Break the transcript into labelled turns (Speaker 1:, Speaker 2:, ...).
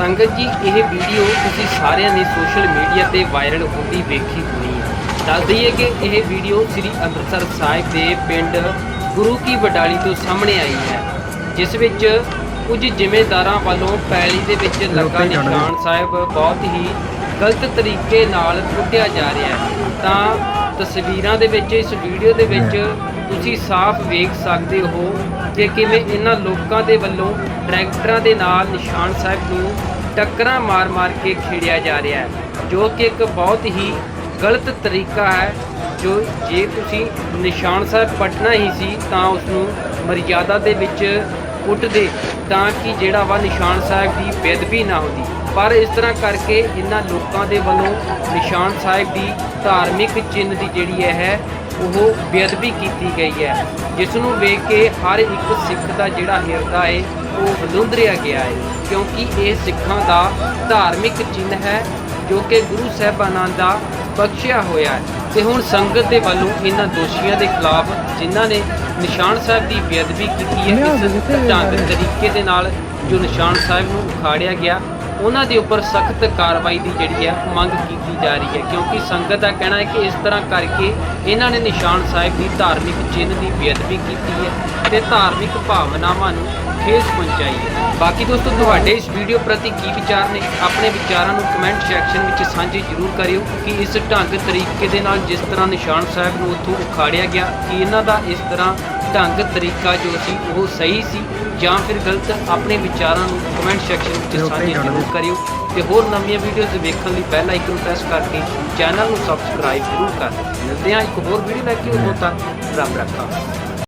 Speaker 1: ਸੰਗਤ ਜੀ ਇਹ ਵੀਡੀਓ ਤੁਸੀਂ ਸਾਰਿਆਂ ਨੇ ਸੋਸ਼ਲ ਮੀਡੀਆ ਤੇ ਵਾਇਰਲ ਹੁੰਦੀ ਵੇਖੀ ਹੋਣੀ ਹੈ। ਦੱਸ ਦਈਏ ਕਿ ਇਹ ਵੀਡੀਓ ਸ੍ਰੀ ਅੰਮ੍ਰਿਤਸਰ ਸਾਹਿਬ ਦੇ ਪਿੰਡ ਗੁਰੂ ਕੀ ਵਡਾਲੀ ਤੋਂ ਸਾਹਮਣੇ ਆਈ ਹੈ ਜਿਸ ਵਿੱਚ ਕੁਝ ਜ਼ਿਮੀਂਦਾਰਾਂ ਵੱਲੋਂ ਪੈਲੀ ਦੇ ਵਿੱਚ ਲੱਗਾ ਨਿਸ਼ਾਨ ਸਾਹਿਬ ਬਹੁਤ ਹੀ ਗਲਤ ਤਰੀਕੇ ਨਾਲ ਪੁੱਟਿਆ ਜਾ ਰਿਹਾ ਹੈ। ਤਾਂ ਤਸਵੀਰਾਂ ਦੇ ਵਿੱਚ ਇਸ ਵੀਡੀਓ ਦੇ ਵਿੱਚ ਤੁਸੀਂ ਸਾਫ਼ ਵੇਖ ਸਕਦੇ ਹੋ ਕਿ ਕਿਵੇਂ ਇਹਨਾਂ ਲੋਕਾਂ ਦੇ ਵੱਲੋਂ ਟਰੈਕਟਰਾਂ ਦੇ ਨਾਲ ਨਿਸ਼ਾਨ ਸਾਹਿਬ ਨੂੰ ਟੱਕਰਾਂ ਮਾਰ-ਮਾਰ ਕੇ ਖੇੜਿਆ ਜਾ ਰਿਹਾ ਹੈ, ਜੋ ਕਿ ਇੱਕ ਬਹੁਤ ਹੀ ਗਲਤ ਤਰੀਕਾ ਹੈ, ਜੋ ਜੇ ਤੁਸੀਂ ਨਿਸ਼ਾਨ ਸਾਹਿਬ ਪਟਣਾ ਹੀ ਸੀ ਤਾਂ ਉਸ ਨੂੰ ਮਰਿਆਦਾ ਦੇ ਵਿੱਚ ਪੁੱਟਦੇ ਤਾਂ ਕਿ ਜਿਹੜਾ ਵਾ ਨਿਸ਼ਾਨ ਸਾਹਿਬ ਦੀ ਬੇਅਦਬੀ ਨਾ ਹੁੰਦੀ। ਪਰ ਇਸ ਤਰ੍ਹਾਂ ਕਰਕੇ ਇਹਨਾਂ ਲੋਕਾਂ ਦੇ ਵੱਲੋਂ ਨਿਸ਼ਾਨ ਸਾਹਿਬ ਦੀ ਧਾਰਮਿਕ ਚਿੰਨ੍ਹ ਦੀ ਜਿਹੜੀ ਹੈ ਉਹ ਬੇਅਦਬੀ ਕੀਤੀ ਗਈ ਹੈ। ਜਿਸ ਨੂੰ ਵੇਖ ਕੇ ਹਰ ਇੱਕ ਸਿੱਖ ਦਾ ਜਿਹੜਾ ਹਿਰਦਾ ਹੈ ਉਹ ਵਲੂੰਦਰਿਆ ਗਿਆ ਹੈ ਕਿਉਂਕਿ ਇਹ ਸਿੱਖਾਂ ਦਾ ਧਾਰਮਿਕ ਚਿੰਨ੍ਹ ਹੈ ਜੋ ਕਿ ਗੁਰੂ ਸਾਹਿਬਾਨਾਂ ਦਾ ਬਖਸ਼ਿਆ ਹੋਇਆ ਹੈ। ਤੇ ਹੁਣ ਸੰਗਤ ਦੇ ਵੱਲੋਂ ਇਹਨਾਂ ਦੋਸ਼ੀਆਂ ਦੇ ਖਿਲਾਫ ਜਿਨ੍ਹਾਂ ਨੇ ਨਿਸ਼ਾਨ ਸਾਹਿਬ ਦੀ ਬੇਅਦਬੀ ਕੀਤੀ ਹੈ ਇਸ ਢੰਗ ਤਰੀਕੇ ਦੇ ਨਾਲ ਜੋ ਨਿਸ਼ਾਨ ਸਾਹਿਬ ਨੂੰ ਉਖਾੜਿਆ ਗਿਆ ਉਹਨਾਂ ਦੇ ਉੱਪਰ ਸਖਤ ਕਾਰਵਾਈ ਦੀ ਜਿਹੜੀ ਹੈ ਮੰਗ ਕੀਤੀ ਜਾ ਰਹੀ ਹੈ, ਕਿਉਂਕਿ ਸੰਗਤ ਦਾ ਕਹਿਣਾ ਹੈ ਕਿ ਇਸ ਤਰ੍ਹਾਂ ਕਰਕੇ ਇਹਨਾਂ ਨੇ ਨਿਸ਼ਾਨ ਸਾਹਿਬ ਦੀ ਧਾਰਮਿਕ ਚਿੰਨ੍ਹ ਦੀ ਬੇਅਦਬੀ ਕੀਤੀ ਹੈ ਤੇ ਧਾਰਮਿਕ ਭਾਵਨਾਵਾਂ ਨੂੰ ਠੇਸ ਪਹੁੰਚਾਈ ਹੈ। ਬਾਕੀ ਦੋਸਤੋ, ਤੁਹਾਡੇ ਇਸ ਵੀਡੀਓ ਪ੍ਰਤੀ ਕੀ ਵਿਚਾਰ ਨੇ, ਆਪਣੇ ਵਿਚਾਰਾਂ ਨੂੰ ਕਮੈਂਟ ਸੈਕਸ਼ਨ ਵਿੱਚ ਸਾਂਝੇ ਜ਼ਰੂਰ ਕਰਿਓ ਕਿ ਇਸ ਢੰਗ ਤਰੀਕੇ ਦੇ ਨਾਲ ਜਿਸ ਤਰ੍ਹਾਂ ਨਿਸ਼ਾਨ ਸਾਹਿਬ ਨੂੰ ਉੱਥੋਂ ਉਖਾੜਿਆ ਗਿਆ, ਕਿ ਇਹਨਾਂ ਦਾ ਇਸ ਤਰ੍ਹਾਂ ਢੰਗ ਤਰੀਕਾ ਜੋ ਸੀ ਉਹ ਸਹੀ ਸੀ ਜਾਂ ਫਿਰ ਗਲਤ ਆਪਣੇ ਵਿਚਾਰਾਂ ਨੂੰ ਕਮੈਂਟ ਸੈਕਸ਼ਨ ਵਿੱਚ ਸਾਂਝੇ ਜ਼ਰੂਰ ਕਰਿਓ ਤੇ ਹੋਰ ਨਵੀਆਂ ਵੀਡੀਓਜ਼ ਵੇਖਣ ਲਈ ਬੈਲ ਆਈਕਨ ਪ੍ਰੈਸ ਕਰਕੇ ਚੈਨਲ ਨੂੰ ਸਬਸਕ੍ਰਾਈਬ ਜ਼ਰੂਰ ਕਰ ਦਿਓ। ਮਿਲਦੇ ਹਾਂ ਇੱਕ ਹੋਰ ਵੀਡੀਓ ਲੈ ਕੇ। ਉਦੋਂ ਤੱਕ ਰੱਬ ਰੱਖਾ।